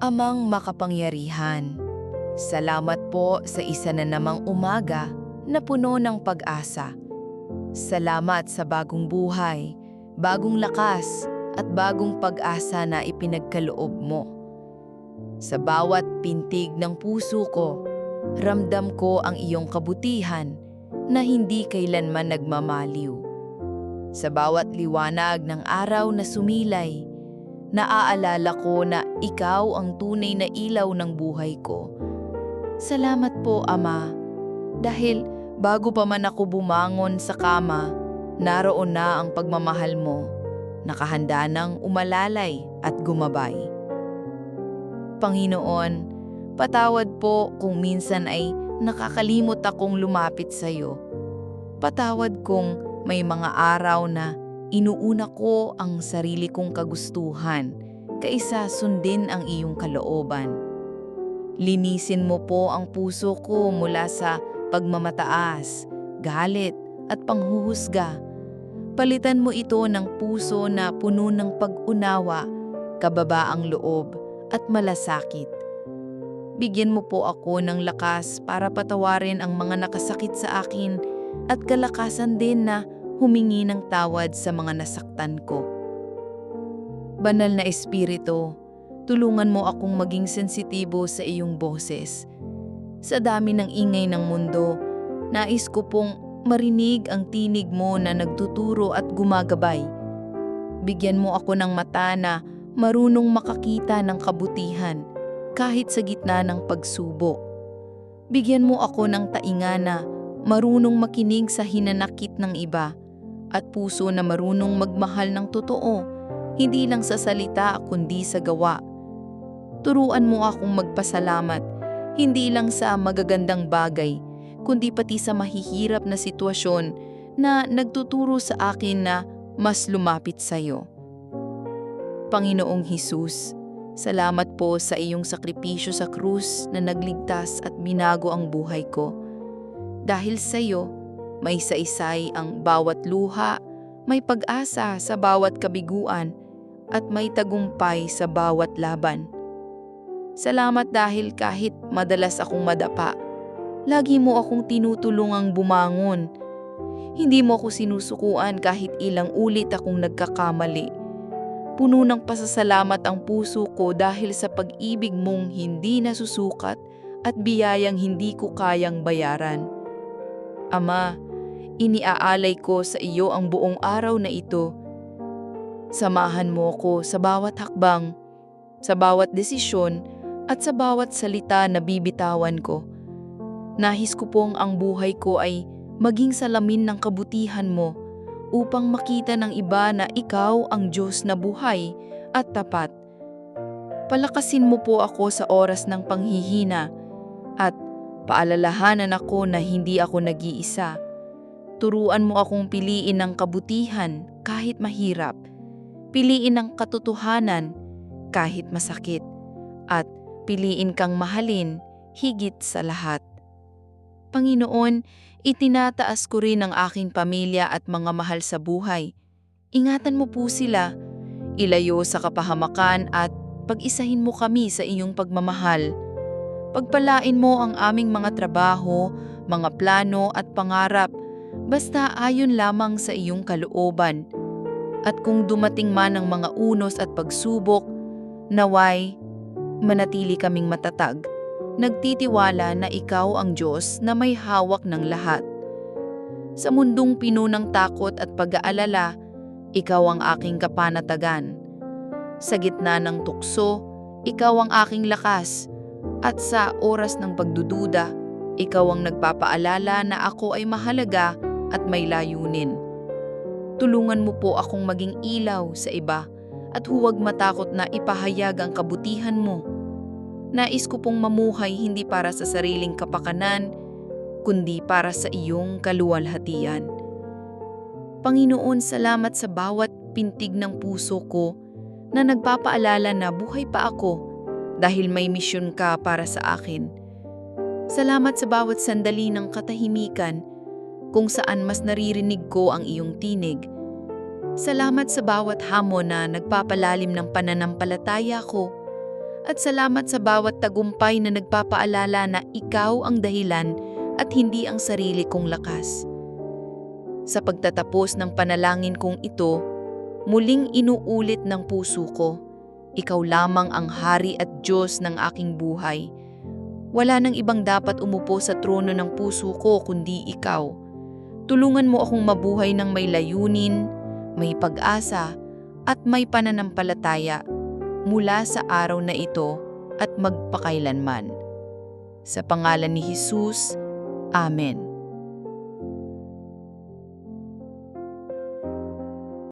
Amang makapangyarihan, salamat po sa isa na namang umaga na puno ng pag-asa. Salamat sa bagong buhay, bagong lakas, at bagong pag-asa na ipinagkaloob mo. Sa bawat pintig ng puso ko, ramdam ko ang iyong kabutihan na hindi kailanman nagmamaliw. Sa bawat liwanag ng araw na sumilay, naaalala ko na ikaw ang tunay na ilaw ng buhay ko. Salamat po, Ama, dahil bago pa man ako bumangon sa kama, naroon na ang pagmamahal mo, nakahanda ng umalalay at gumabay. Panginoon, patawad po kung minsan ay nakakalimot akong lumapit sa iyo. Patawad kung may mga araw na inuuna ko ang sarili kong kagustuhan kaysa sundin ang iyong kalooban. Linisin mo po ang puso ko mula sa pagmamataas, galit at panghuhusga. Palitan mo ito ng puso na puno ng pag-unawa, kababaang loob at malasakit. Bigyan mo po ako ng lakas para patawarin ang mga nakasakit sa akin at kalakasan din na humingi ng tawad sa mga nasaktan ko. Banal na Espiritu, tulungan mo akong maging sensitibo sa iyong boses. Sa dami ng ingay ng mundo, nais ko pong marinig ang tinig mo na nagtuturo at gumagabay. Bigyan mo ako ng mata na marunong makakita ng kabutihan kahit sa gitna ng pagsubok. Bigyan mo ako ng tainga na marunong makinig sa hinanakit ng iba at puso na marunong magmahal ng totoo, hindi lang sa salita kundi sa gawa. Turuan mo akong magpasalamat, hindi lang sa magagandang bagay, kundi pati sa mahihirap na sitwasyon na nagtuturo sa akin na mas lumapit sa iyo. Panginoong Hesus, salamat po sa iyong sakripisyo sa krus na nagligtas at binago ang buhay ko. Dahil sa iyo, may isa-isay ang bawat luha, may pag-asa sa bawat kabiguan, at may tagumpay sa bawat laban. Salamat dahil kahit madalas akong madapa, lagi mo akong tinutulungang bumangon. Hindi mo ako sinusukuan kahit ilang ulit akong nagkakamali. Puno ng pasasalamat ang puso ko dahil sa pag-ibig mong hindi nasusukat at biyayang hindi ko kayang bayaran. Ama, iniaalay ko sa iyo ang buong araw na ito. Samahan mo ko sa bawat hakbang, sa bawat desisyon at sa bawat salita na bibitawan ko. Nahis ko pong ang buhay ko ay maging salamin ng kabutihan mo upang makita ng iba na ikaw ang Diyos na buhay at tapat. Palakasin mo po ako sa oras ng panghihina at paalalahanan ako na hindi ako nag-iisa. Turuan mo akong piliin ang kabutihan kahit mahirap, piliin ang katotohanan kahit masakit, at piliin kang mahalin higit sa lahat. Panginoon, itinataas ko rin ang aking pamilya at mga mahal sa buhay. Ingatan mo po sila, ilayo sa kapahamakan at pag-isahin mo kami sa iyong pagmamahal. Pagpalain mo ang aming mga trabaho, mga plano at pangarap, basta ayon lamang sa iyong kalooban. At kung dumating man ang mga unos at pagsubok, naway, manatili kaming matatag nagtitiwala na ikaw ang Diyos na may hawak ng lahat. Sa mundong pino ng takot at pag-aalala, ikaw ang aking kapanatagan. Sa gitna ng tukso, ikaw ang aking lakas. At sa oras ng pagdududa, ikaw ang nagpapaalala na ako ay mahalaga at may layunin. Tulungan mo po akong maging ilaw sa iba at huwag matakot na ipahayag ang kabutihan mo Nais ko pong mamuhay hindi para sa sariling kapakanan, kundi para sa iyong kaluwalhatian. Panginoon, salamat sa bawat pintig ng puso ko na nagpapaalala na buhay pa ako dahil may misyon ka para sa akin. Salamat sa bawat sandali ng katahimikan kung saan mas naririnig ko ang iyong tinig. Salamat sa bawat hamon na nagpapalalim ng pananampalataya ko at salamat sa bawat tagumpay na nagpapaalala na ikaw ang dahilan at hindi ang sarili kong lakas. Sa pagtatapos ng panalangin kong ito, muling inuulit ng puso ko, ikaw lamang ang hari at Diyos ng aking buhay. Wala nang ibang dapat umupo sa trono ng puso ko kundi ikaw. Tulungan mo akong mabuhay ng may layunin, may pag-asa, at may pananampalataya mula sa araw na ito at magpakailanman. Sa pangalan ni Jesus, Amen.